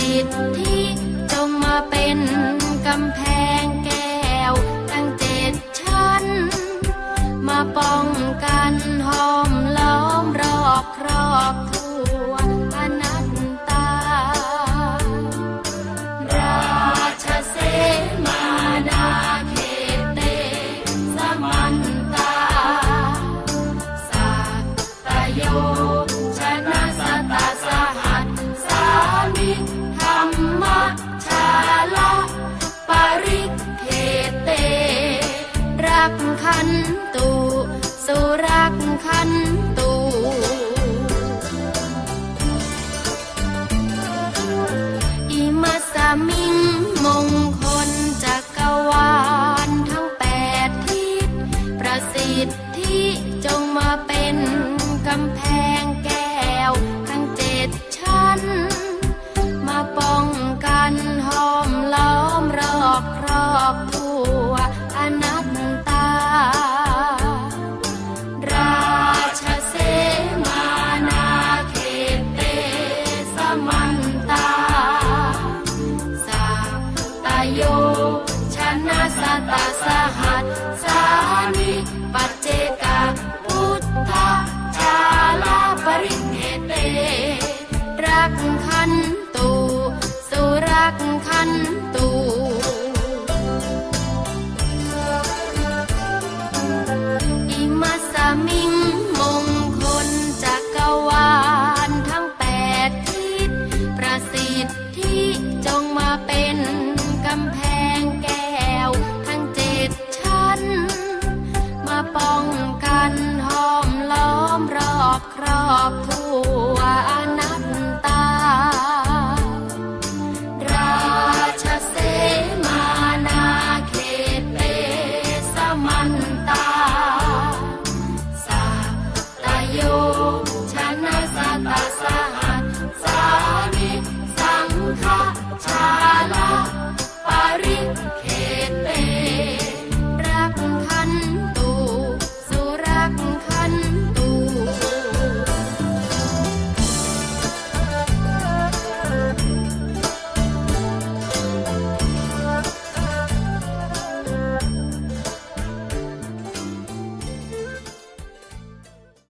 สิทธิจงมาเป็นกำแพงแก้วตั้งเจ็ดชั้น มาป้องกันห้อมล้อมรอบครอบ มิ่งมงคลจักรวาลทั้งแปดทิศประสิทธิจงมาเป็นกำแพงแก้วทั้งเจ็ดชั้น มาป้องกันห้อมล้อมรอบครอบทั่ว ตาสหัสสานิปัจเจกาพุทธชาลาปริเขเต รักขันตุสุรักขันตุอิมัสสมิงมงคลจักรวาลทั้งแปดทิศประสิทธิจงมาเป็นกำแพง มรอบครอบทั่วอนับตา ราชเสมานาเขตเปสมันตา สัตโยช